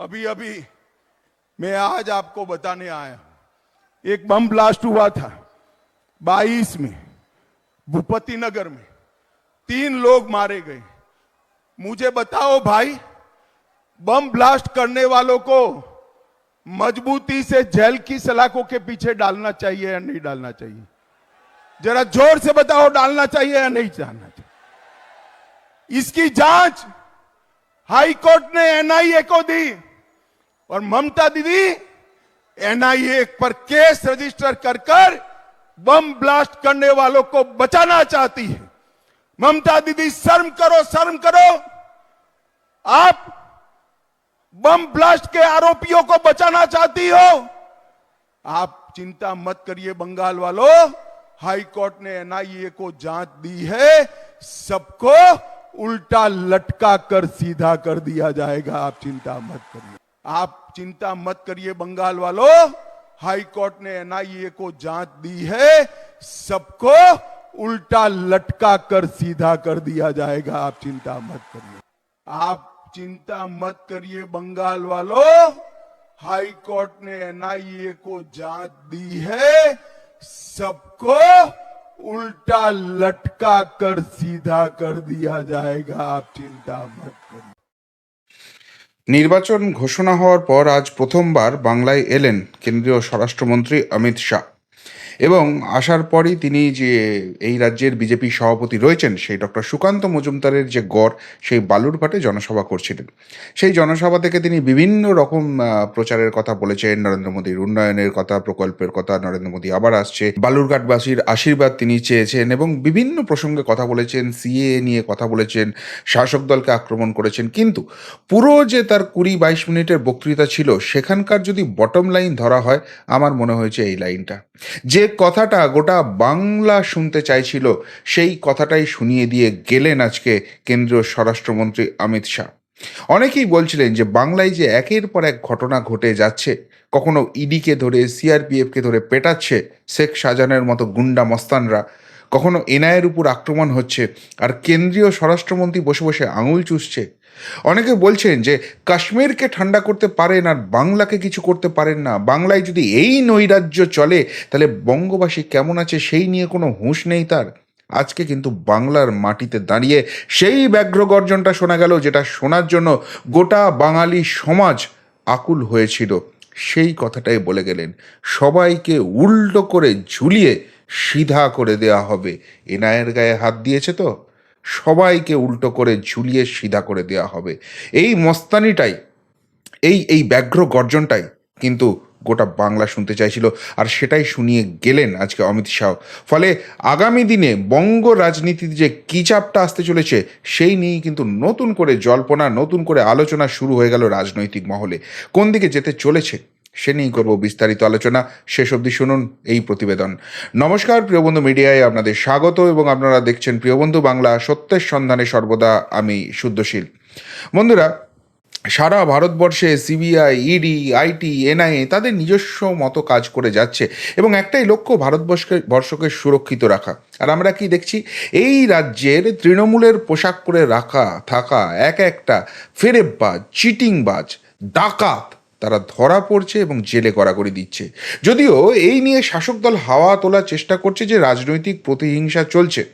अभी अभी, मैं आज आपको बताने आया एक बम ब्लास्ट हुआ था 22 में भूपति नगर में। तीन लोग मारे गए। मुझे बताओ भाई, बम ब्लास्ट करने वालों को मजबूती से जेल की सलाखों के पीछे डालना चाहिए या नहीं डालना चाहिए? जरा ज़ोर से बताओ, डालना चाहिए या नहीं डालना चाहिए? इसकी जाँच हाई कोर्ट ने एनआईए को दी। और ममता दीदी, एनआईए पर केस रजिस्टर कर कर बम ब्लास्ट करने वालों को बचाना चाहती है। ममता दीदी, शर्म करो शर्म करो। आप बम ब्लास्ट के आरोपियों को बचाना चाहती हो? आप चिंता मत करिए बंगाल वालों। हाई कोर्ट ने एनआईए को जाँच दी है। सबको उल्टा लटका कर सीधा कर दिया जाएगा। आप चिंता मत करिए। आप चिंता मत करिए बंगाल वालों। हाई कोर्ट ने एनआईए को जाँच दी है। सबको उल्टा लटका कर सीधा कर दिया जाएगा। आप चिंता मत करिए। आप चिंता मत करिए बंगाल वालों। हाई कोर्ट ने एनआईए को जाँच दी है। सबको उल्टा लटका कर सीधा कर दिया जाएगा आप चिंता मत करिए নির্বাচন ঘোষণা হওয়ার পর আজ প্রথমবার বাংলায় এলেন কেন্দ্রীয় স্বরাষ্ট্রমন্ত্রী অমিত শাহ এবং আসার পরই তিনি যে এই রাজ্যের বিজেপি সভাপতি রয়েছেন, সেই ডক্টর সুকান্ত মজুমদারের যে গড়, সেই বালুরঘাটে জনসভা করছিলেন। সেই জনসভা থেকে তিনি বিভিন্ন রকম প্রচারের কথা বলেছেন, নরেন্দ্র মোদীর উন্নয়নের কথা, প্রকল্পের কথা, নরেন্দ্র মোদী আবার আসছে। বালুরঘাটবাসীর আশীর্বাদ তিনি চেয়েছেন এবং বিভিন্ন প্রসঙ্গে কথা বলেছেন সিএ নিয়ে কথা বলেছেন, শাসক দলকে আক্রমণ করেছেন। কিন্তু পুরো যে তার কুড়ি বাইশ মিনিটের বক্তৃতা ছিল, সেখানকার যদি বটম লাইন ধরা হয়, আমার মনে হয়েছে এই লাইনটা। যে কথাটা গোটা বাংলা শুনতে চাইছিল, সেই কথাটাই শুনিয়ে দিয়ে গেলেন আজকে কেন্দ্রীয় স্বরাষ্ট্রমন্ত্রী অমিত শাহ। অনেকেই বলছিলেন যে বাংলায় যে একের পর এক ঘটনা ঘটে যাচ্ছে, কখনো ইডিকে ধরে, সিআরপিএফকে ধরে পেটাচ্ছে শেখ শাহজাহানের মতো গুন্ডা মস্তানরা কখনো এনআইয়ের উপর আক্রমণ হচ্ছে, আর কেন্দ্রীয় স্বরাষ্ট্রমন্ত্রী বসে বসে আঙুল চুষছে। অনেকে বলছেন যে, কাশ্মীরকে ঠান্ডা করতে পারেন আর বাংলাকে কিছু করতে পারেন না। বাংলায় যদি এই নৈরাজ্য চলে, তাহলে বঙ্গবাসী কেমন আছে সেই নিয়ে কোনো হুঁশ নেই তার। আজকে কিন্তু বাংলার মাটিতে দাঁড়িয়ে সেই ব্যাঘ্র গর্জনটা শোনা গেল, যেটা শোনার জন্য গোটা বাঙালি সমাজ আকুল হয়েছিল। সেই কথাটাই বলে গেলেন। সবাইকে উল্টো করে ঝুলিয়ে সিধা করে দেয়া হবে। এনায়ের গায়ে হাত দিয়েছে তো? সবাইকে উল্টো করে ঝুলিয়ে সিধা করে দেওয়া হবে। এই মস্তানিটাই, এই এই ব্যাঘ্র গর্জনটাই কিন্তু গোটা বাংলা শুনতে চাইছিল আর সেটাই শুনিয়ে গেলেন আজকে অমিত শাহ। ফলে আগামী দিনে বঙ্গ রাজনীতিতে যে কি চাপটা আসতে চলেছে সেই নিয়েই কিন্তু নতুন করে জল্পনা, নতুন করে আলোচনা শুরু হয়ে গেল রাজনৈতিক মহলে। কোন দিকে যেতে চলেছে সে নিয়েই করব বিস্তারিত আলোচনা। শেষ অবধি শুনুন এই প্রতিবেদন। নমস্কার প্রিয়বন্ধু মিডিয়ায় আপনাদের স্বাগত এবং আপনারা দেখছেন প্রিয়বন্ধু বাংলা সত্যের সন্ধানে সর্বদা আমি শুদ্ধশীল। বন্ধুরা, সারা ভারতবর্ষে সিবিআই, ইডি, আইটি, এনআইএ তাদের নিজস্ব মতো কাজ করে যাচ্ছে এবং একটাই লক্ষ্য ভারতবর্ষকে বর্ষকে সুরক্ষিত রাখা। আর আমরা কি দেখছি? এই রাজ্যের তৃণমূলের পোশাক পরে রাখা, থাকা, এক একটা ফেরেববাজ, চিটিংবাজ, ডাকাত তারা ধরা পড়ছে এবং জেলে গড়াগড়ি দিচ্ছে। যদিও এই নিয়ে শাসক দল হাওয়া তোলার চেষ্টা করছে যে রাজনৈতিক প্রতিহিংসা চলছে।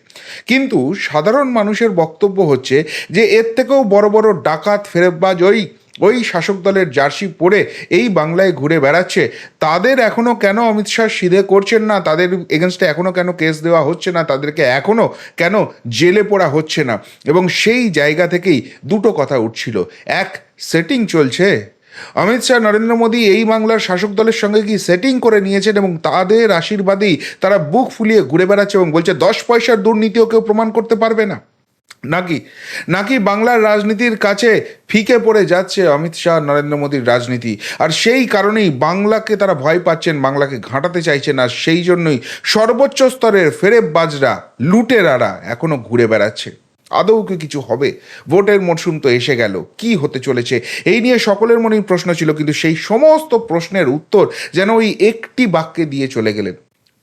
কিন্তু সাধারণ মানুষের বক্তব্য হচ্ছে যে এর থেকেও বড় বড় ডাকাত, ফেরেববাজ ওই ওই শাসক দলের জার্সি পরে এই বাংলায় ঘুরে বেড়াচ্ছে। তাদের এখনও কেন অমিত শাহ সিধে করছেন না? তাদের এগেনস্টে এখনও কেন কেস দেওয়া হচ্ছে না? তাদেরকে এখনও কেন জেলে পড়া হচ্ছে না? এবং সেই জায়গা থেকেই দুটো কথা উঠছিল। এক সেটিং চলছে। অমিত শাহ, নরেন্দ্র মোদী এই বাংলার শাসক দলের সঙ্গে কি সেটিং করে নিয়েছেন এবং তাদের আশীর্বাদেই তারা বুক ফুলিয়ে ঘুরে বেড়াচ্ছে এবং বলছে দশ পয়সার দুর্নীতিও কেউ প্রমাণ করতে পারবে না? নাকি? নাকি বাংলার রাজনীতির কাছে ফিকে পড়ে যাচ্ছে অমিত শাহ, নরেন্দ্র মোদীর রাজনীতি? আর সেই কারণেই বাংলাকে তারা ভয় পাচ্ছেন, বাংলাকে ঘাঁটাতে চাইছেন আর সেই জন্যই সর্বোচ্চ স্তরের ফেরেববাজরা, লুটেরারা এখনও ঘুরে বেড়াচ্ছে। আদৌ কি কিছু হবে। ভোটের মরশুম তো এসে গেল। কি হতে চলেছে? এই নিয়ে সকলের মনেই প্রশ্ন ছিল, কিন্তু সেই সমস্ত প্রশ্নের উত্তর যেন ওই একটি বাক্যে দিয়ে চলে গেলেন।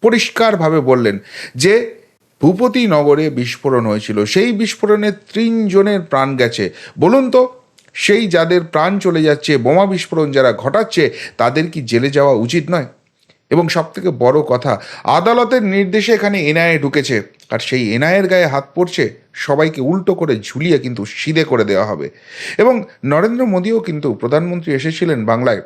পরিষ্কারভাবে বললেন যে, ভূপতি নগরে বিস্ফোরণ হয়েছিল। সেই বিস্ফোরণে তিনজনের প্রাণ গেছে। বলুন তো, সেই যাদের প্রাণ চলে যাচ্ছে, বোমা বিস্ফোরণ যারা ঘটাচ্ছে, তাদের কি জেলে যাওয়া উচিত নয়? এবং সবথেকে বড় কথা, আদালতের নির্দেশে এখানে এনআইএ ঢুকেছে। আর সেই এনআইয়ের গায়ে হাত পড়ছে, সবাইকে উল্টো করে ঝুলিয়ে কিন্তু সিধে করে দেওয়া হবে। এবং নরেন্দ্র মোদীও কিন্তু প্রধানমন্ত্রী এসেছিলেন বাংলায়।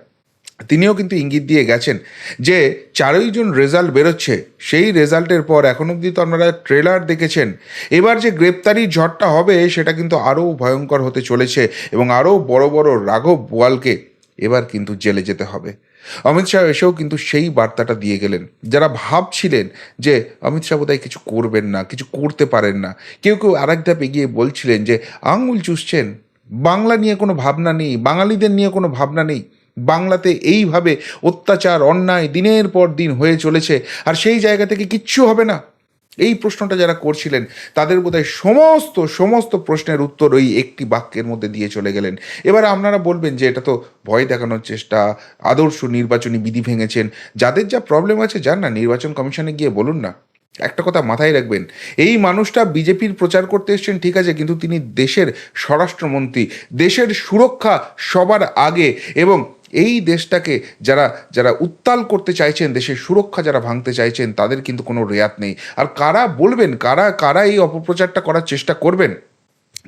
তিনিও কিন্তু ইঙ্গিত দিয়ে গেছেন যে, চারই জুন রেজাল্ট বেরোচ্ছে। সেই রেজাল্টের পর এখন অবধি তো আপনারা ট্রেলার দেখেছেন। এবার যে গ্রেপ্তারি ঝড়টা হবে, সেটা কিন্তু আরও ভয়ঙ্কর হতে চলেছে এবং আরও বড় বড় রাঘব বোয়ালকে এবার কিন্তু জেলে যেতে হবে। অমিত শাহ এসেও কিন্তু সেই বার্তাটা দিয়ে গেলেন। যারা ভাবছিলেন যে অমিত শাহ বোধহয় কিছু করবেন না, কিছু করতে পারেন না, কেউ কেউ আরেক ধাপ এগিয়ে বলছিলেন যে, আঙুল চুষছেন, বাংলা নিয়ে কোনো ভাবনা নেই, বাঙালিদের নিয়ে কোনো ভাবনা নেই, বাংলাতে এইভাবে অত্যাচার, অন্যায় দিনের পর দিন হয়ে চলেছে, আর সেই জায়গা থেকে কিচ্ছু হবে না। এই প্রশ্নটা যারা করছিলেন, তাদের বোধহয় সমস্ত সমস্ত প্রশ্নের উত্তর ওই একটি বাক্যের মধ্যে দিয়ে চলে গেলেন। এবার আপনারা বলবেন যে এটা তো ভয় দেখানোর চেষ্টা, আদর্শ নির্বাচনী বিধি ভেঙেছেন। যাদের যা প্রবলেম আছে, যান না, নির্বাচন কমিশনে গিয়ে বলুন না। একটা কথা মাথায় রাখবেন, এই মানুষটা বিজেপির প্রচার করতে এসছেন, ঠিক আছে, কিন্তু তিনি দেশের স্বরাষ্ট্রমন্ত্রী, দেশের সুরক্ষা সবার আগে এবং এই দেশটাকে যারা যারা উত্তাল করতে চাইছেন, দেশের সুরক্ষা যারা ভাঙতে চাইছেন, তাদের কিন্তু কোনো রেয়াত নেই। আর কারা বলবেন, কারা কারা এই অপপ্রচারটা করার চেষ্টা করবেন?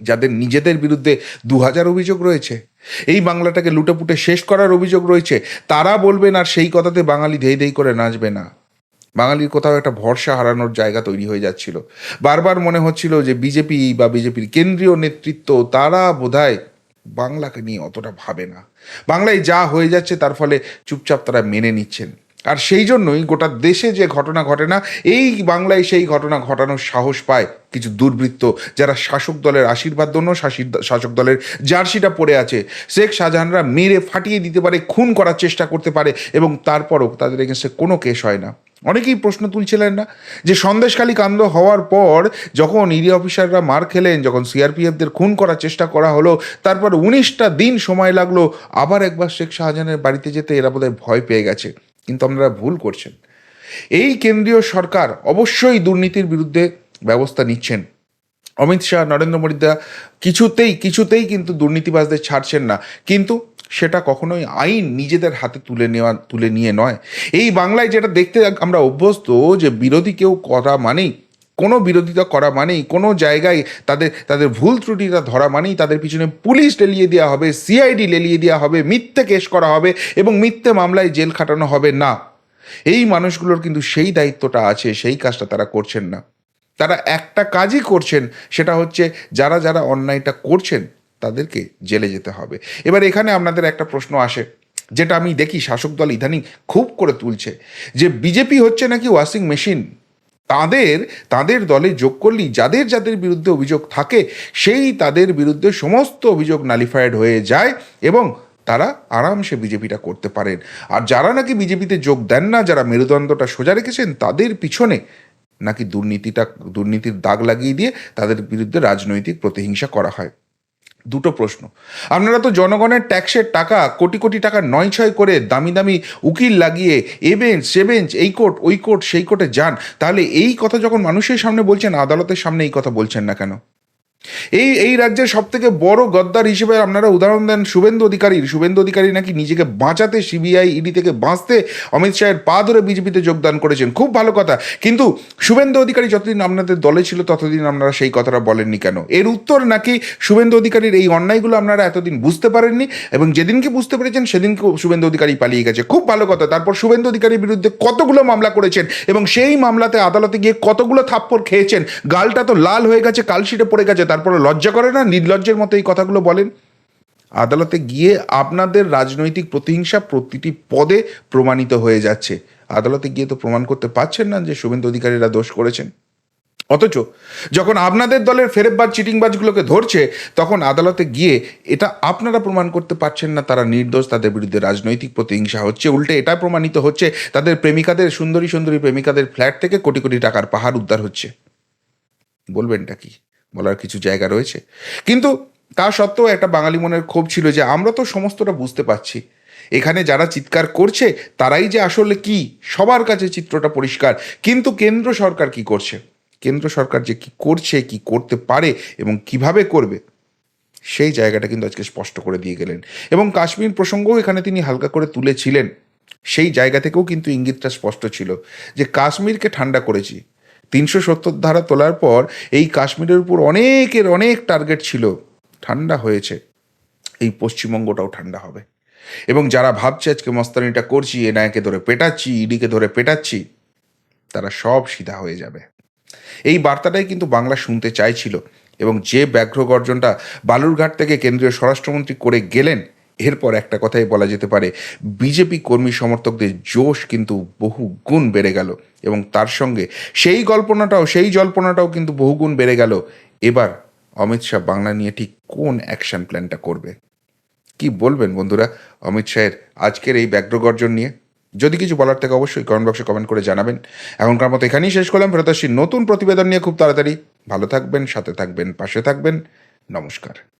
যাদের নিজেদের বিরুদ্ধে দু হাজার অভিযোগ রয়েছে, এই বাংলাটাকে লুটেপুটে শেষ করার অভিযোগ রয়েছে, তারা বলবেন আর সেই কথাতে বাঙালি ধেই ধেই করে নাচবে না। বাঙালির কোথাও একটা ভরসা হারানোর জায়গা তৈরি হয়ে যাচ্ছিল। বারবার মনে হচ্ছিল যে বিজেপি বা বিজেপির কেন্দ্রীয় নেতৃত্ব, তারা বোধহয় বাংলাকে নিয়ে অতটা ভাবে না। বাংলায় যা হয়ে যাচ্ছে তার ফলে চুপচাপ তারা মেনে নিচ্ছেন। আর সেই জন্যই গোটা দেশে যে ঘটনা ঘটে না, এই বাংলায় সেই ঘটনা ঘটানোর সাহস পায় কিছু দুর্বৃত্ত যারা শাসক দলের আশীর্বাদ জন্য শাসক দলের জার্সিটা পড়ে আছে। শেখ শাহজাহানরা মেরে ফাটিয়ে দিতে পারে, খুন করার চেষ্টা করতে পারে এবং তারপরও তাদের এগেনস্টে কোনো কেস হয় না। অনেকেই প্রশ্ন তুলছিলেন না যে সন্দেশখালী কাণ্ড হওয়ার পর যখন ইডি অফিসাররা মার খেলেন, যখন সিআরপিএফদের খুন করার চেষ্টা করা হলো, তারপর উনিশটা দিন সময় লাগল, আবার একবার শেখ শাহজাহানের বাড়িতে যেতে এরা বোধহয় ভয় পেয়ে গেছে। কিন্তু আপনারা ভুল করছেন। এই কেন্দ্রীয় সরকার অবশ্যই দুর্নীতির বিরুদ্ধে ব্যবস্থা নিচ্ছেন। অমিত শাহ, নরেন্দ্র মোদীদা কিছুতেই কিছুতেই কিন্তু দুর্নীতিবাজদের ছাড়ছেন না। কিন্তু সেটা কখনোই আইন নিজেদের হাতে তুলে নেওয়া, তুলে নিয়ে নয়। এই বাংলায় যেটা দেখতে আমরা অভ্যস্ত যে বিরোধী কেউ করা মানেই, কোনো বিরোধিতা করা মানেই, কোনো জায়গায় তাদের তাদের ভুল ত্রুটিটা ধরা মানেই তাদের পিছনে পুলিশ লেলিয়ে দেওয়া হবে সিআইডি লেলিয়ে দেওয়া হবে, মিথ্যে কেস করা হবে এবং মিথ্যে মামলায় জেল খাটানো হবে না। এই মানুষগুলোর কিন্তু সেই দায়িত্বটা আছে, সেই কাজটা তারা করছেন না। তারা একটা কাজই করছেন, সেটা হচ্ছে যারা যারা অন্যায়টা করছেন তাদেরকে জেলে যেতে হবে। এবার এখানে আপনাদের একটা প্রশ্ন আসে, যেটা আমি দেখি শাসক দল ইদানিং খুব করে তুলছে, যে বিজেপি হচ্ছে নাকি ওয়াশিং মেশিন? তাদের তাদের দলে যোগ করলেই যাদের যাদের বিরুদ্ধে অভিযোগ থাকে, সেই তাদের বিরুদ্ধে সমস্ত অভিযোগ নালিফাইড হয়ে যায় এবং তারা আরামসে বিজেপিটা করতে পারেন। আর যারা নাকি বিজেপিতে যোগ দেন না, যারা মেরুদণ্ডটা সোজা রেখেছেন, তাদের পিছনে নাকি দুর্নীতিটা, দুর্নীতির দাগ লাগিয়ে দিয়ে তাদের বিরুদ্ধে রাজনৈতিক প্রতিহিংসা করা হয়। দুটো প্রশ্ন। আপনারা তো জনগণের ট্যাক্সের টাকা, কোটি কোটি টাকা নয় ছয় করে দামি দামি উকিল লাগিয়ে এ বেঞ্চ, সে বেঞ্চ, এই কোর্ট, ওই কোর্ট, সেই কোর্টে যান, তাহলে এই কথা যখন মানুষের সামনে বলছেন, আদালতের সামনে এই কথা বলছেন না কেন? এই এই রাজ্যের সব থেকে বড় গদ্দার হিসেবে আপনারা উদাহরণ দেন শুভেন্দু অধিকারীর। শুভেন্দু অধিকারী নাকি নিজেকে বাঁচাতে সিবিআই ইডি থেকে বাঁচতে অমিত শাহের পা ধরে বিজেপিতে যোগদান করেছেন? খুব ভালো কথা। কিন্তু শুভেন্দু অধিকারী যতদিন আপনাদের দলে ছিল, ততদিন আপনারা সেই কথাটা বলেননি কেন? এর উত্তর নাকি শুভেন্দু অধিকারীর এই অন্যায়গুলো আপনারা এতদিন বুঝতে পারেননি এবং যেদিনকে বুঝতে পেরেছেন সেদিনকে শুভেন্দু অধিকারী পালিয়ে গেছে। খুব ভালো কথা। তারপর শুভেন্দু অধিকারীর বিরুদ্ধে কতগুলো মামলা করেছেন এবং সেই মামলাতে আদালতে গিয়ে কতগুলো থাপ্পড় খেয়েছেন? গালটা তো লাল হয়ে গেছে, কালশিটে পড়ে গেছে। তারপরে লজ্জা করে না? নির্লজ্জের মতো এই কথাগুলো বলেন। আদালতে গিয়ে আপনাদের রাজনৈতিক প্রতিহিংসা প্রতিটি পদে প্রমাণিত হয়ে যাচ্ছে। আদালতে গিয়ে তো প্রমাণ করতে পারছেন না যে শুভেন্দু অধিকারীরা দোষ করেছেন। অথচ যখন আপনাদের দলের ফেরেববাজ, চিটিংবাজগুলোকে ধরছে, তখন আদালতে গিয়ে এটা আপনারা প্রমাণ করতে পারছেন না, তারা নির্দোষ, তাদের বিরুদ্ধে রাজনৈতিক প্রতিহিংসা হচ্ছে, উল্টে এটা প্রমাণিত হচ্ছে, তাদের প্রেমিকাদের, সুন্দরী সুন্দরী প্রেমিকাদের ফ্ল্যাট থেকে কোটি কোটি টাকার পাহাড় উদ্ধার হচ্ছে। বলবেনটা কি? বলার কিছু জায়গা রয়েছে। কিন্তু তা সত্ত্বেও একটা বাঙালি মনের ক্ষোভ ছিল যে আমরা তো সমস্তটা বুঝতে পারছি। এখানে যারা চিৎকার করছে, তারাই যে আসলে কি, সবার কাছে চিত্রটা পরিষ্কার। কিন্তু কেন্দ্র সরকার কি করছে? কেন্দ্র সরকার যে কি করছে, কি করতে পারে এবং কীভাবে করবে, সেই জায়গাটা কিন্তু আজকে স্পষ্ট করে দিয়ে গেলেন। এবং কাশ্মীর প্রসঙ্গও এখানে তিনি হালকা করে তুলেছিলেন। সেই জায়গা থেকেও কিন্তু ইঙ্গিতটা স্পষ্ট ছিল যে কাশ্মীরকে ঠান্ডা করেছি। তিনশো সত্তর ধারা তোলার পর এই কাশ্মীরের উপর অনেকের অনেক টার্গেট ছিল, ঠান্ডা হয়েছে। এই পশ্চিমবঙ্গটাও ঠান্ডা হবে। এবং যারা ভাবছে আজকে মস্তানিটা করছি এনআইকে ধরে পেটাচ্ছি, ইডিকে ধরে পেটাচ্ছি, তারা সব সিধা হয়ে যাবে। এই বার্তাটাই কিন্তু বাংলা শুনতে চাইছিল। এবং যে ব্যাঘ্র গর্জনটা বালুরঘাট থেকে কেন্দ্রীয় স্বরাষ্ট্রমন্ত্রী করে গেলেন এরপর একটা কথাই বলা যেতে পারে, বিজেপি কর্মী সমর্থকদের জোশ কিন্তু বহু গুণ বেড়ে গেল এবং তার সঙ্গে সেই গল্পনাটাও, সেই জল্পনাটাও কিন্তু বহুগুণ বেড়ে গেল। এবার অমিত শাহ বাংলা নিয়ে ঠিক কোন অ্যাকশন প্ল্যানটা করবে? কি বলবেন বন্ধুরা অমিত শাহের আজকের এই ব্যাঘ্রগর্জন নিয়ে? যদি কিছু বলার থেকে অবশ্যই কমেন্ট বক্সে কমেন্ট করে জানাবেন। এখনকার মতো এখানেই শেষ করলাম। ফেরত নতুন প্রতিবেদন নিয়ে খুব তাড়াতাড়ি। ভালো থাকবেন, সাথে থাকবেন, পাশে থাকবেন। নমস্কার।